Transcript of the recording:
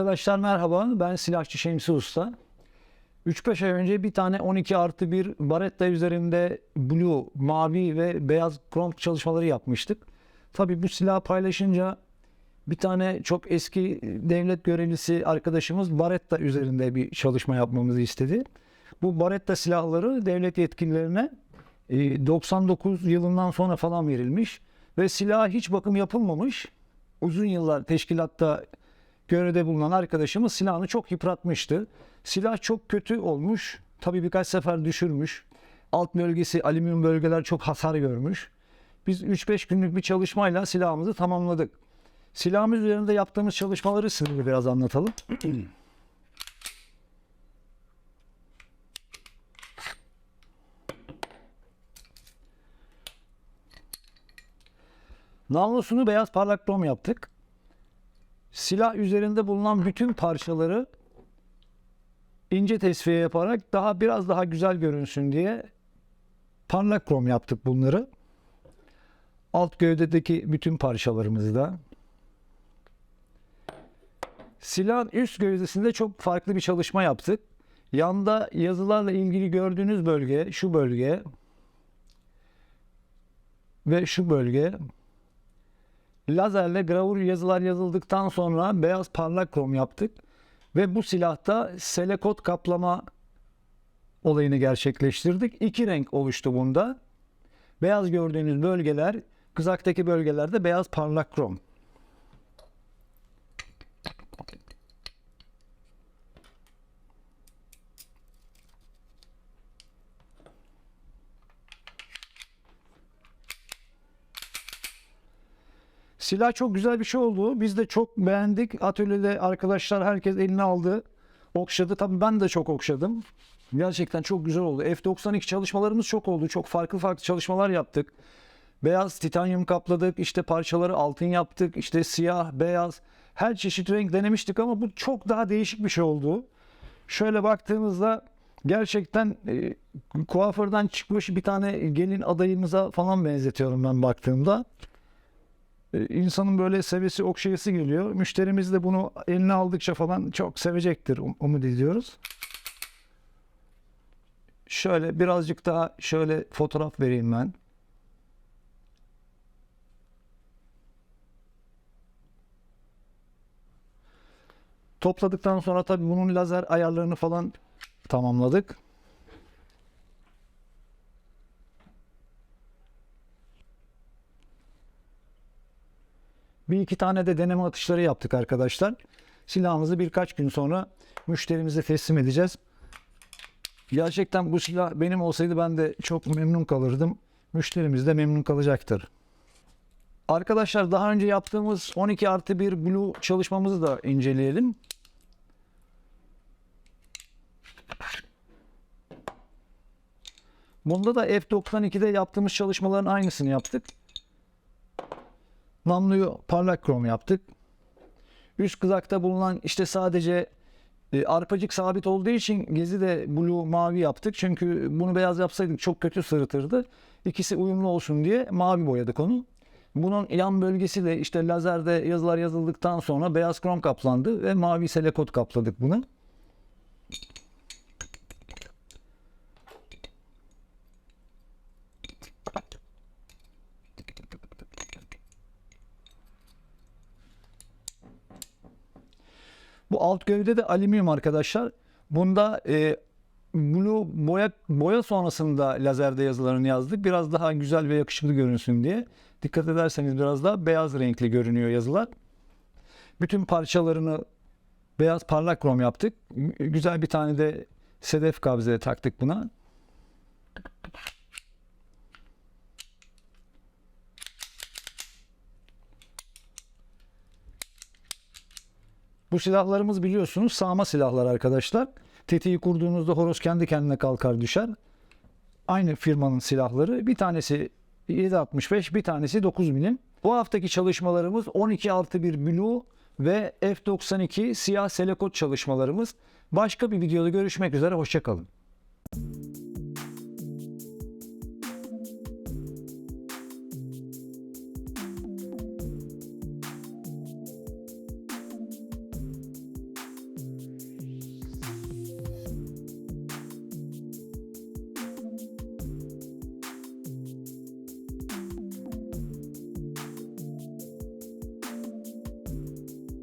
Arkadaşlar merhaba, ben silahçı Şemsi Usta. 3-5 ay önce bir tane 12 artı 1 Baretta üzerinde blue, mavi ve beyaz krom çalışmaları yapmıştık. Tabi bu silahı paylaşınca bir tane çok eski devlet görevlisi arkadaşımız Baretta üzerinde bir çalışma yapmamızı istedi. Bu Baretta silahları devlet yetkililerine e, 99 yılından sonra falan verilmiş ve silaha hiç bakım yapılmamış. Uzun yıllar teşkilatta görevde bulunan arkadaşımız silahını çok yıpratmıştı. Silah çok kötü olmuş. Tabii birkaç sefer düşürmüş. Alt bölgesi, alüminyum bölgeler çok hasar görmüş. Biz 3-5 günlük bir çalışmayla silahımızı tamamladık. Silahımız üzerinde yaptığımız çalışmaları size biraz anlatalım. Namlusunu beyaz parlak krom yaptık. Silah üzerinde bulunan bütün parçaları ince tesviye yaparak daha biraz daha güzel görünsün diye parlak krom yaptık bunları. Alt gövdedeki bütün parçalarımızı da. Silahın üst gövdesinde çok farklı bir çalışma yaptık. Yanda yazılarla ilgili gördüğünüz bölge, şu bölge ve şu bölge lazerle gravür yazılar yazıldıktan sonra beyaz parlak krom yaptık. Ve bu silahta selekot kaplama olayını gerçekleştirdik. İki renk oluştu bunda. Beyaz gördüğünüz bölgeler, kızaktaki bölgelerde beyaz parlak krom. Silah çok güzel bir şey oldu. Biz de çok beğendik. Atölyede arkadaşlar herkes eline aldı. Okşadı. Tabii ben de çok okşadım. Gerçekten çok güzel oldu. F92 çalışmalarımız çok oldu. Çok farklı farklı çalışmalar yaptık. Beyaz titanyum kapladık. İşte parçaları altın yaptık. İşte siyah, beyaz. Her çeşit renk denemiştik ama bu çok daha değişik bir şey oldu. Şöyle baktığımızda gerçekten e, kuaförden çıkmış bir tane gelin adayımıza falan benzetiyorum ben baktığımda. E, insanın böyle sevesi okşayası geliyor. Müşterimiz de bunu eline aldıkça falan çok sevecektir um- umut ediyoruz. Şöyle birazcık daha şöyle fotoğraf vereyim ben. Topladıktan sonra tabii bunun lazer ayarlarını falan tamamladık. Bir iki tane de deneme atışları yaptık arkadaşlar. Silahımızı birkaç gün sonra müşterimize teslim edeceğiz. Gerçekten bu silah benim olsaydı ben de çok memnun kalırdım. Müşterimiz de memnun kalacaktır. Arkadaşlar daha önce yaptığımız 12 artı 1 Blue çalışmamızı da inceleyelim. Bunda da F92'de yaptığımız çalışmaların aynısını yaptık. Namluyu parlak krom yaptık. Üst kızakta bulunan işte sadece e, arpacık sabit olduğu için gezi de blue mavi yaptık. Çünkü bunu beyaz yapsaydık çok kötü sırıtırdı. İkisi uyumlu olsun diye mavi boyadık onu. Bunun yan bölgesi de işte lazerde yazılar yazıldıktan sonra beyaz krom kaplandı ve mavi selekot kapladık bunu. Bu alt gövde de alüminyum arkadaşlar. Bunda e, blue boya boya sonrasında lazerde yazılarını yazdık. Biraz daha güzel ve yakışıklı görünsün diye. Dikkat ederseniz biraz daha beyaz renkli görünüyor yazılar. Bütün parçalarını beyaz parlak krom yaptık. Güzel bir tane de sedef kabze taktık buna. Bu silahlarımız biliyorsunuz sağma silahlar arkadaşlar. Tetiği kurduğunuzda horoz kendi kendine kalkar düşer. Aynı firmanın silahları. Bir tanesi 7.65 bir tanesi 9 milim. Bu haftaki çalışmalarımız 12 artı 1 Blue ve F92 siyah selekot çalışmalarımız. Başka bir videoda görüşmek üzere. Hoşçakalın.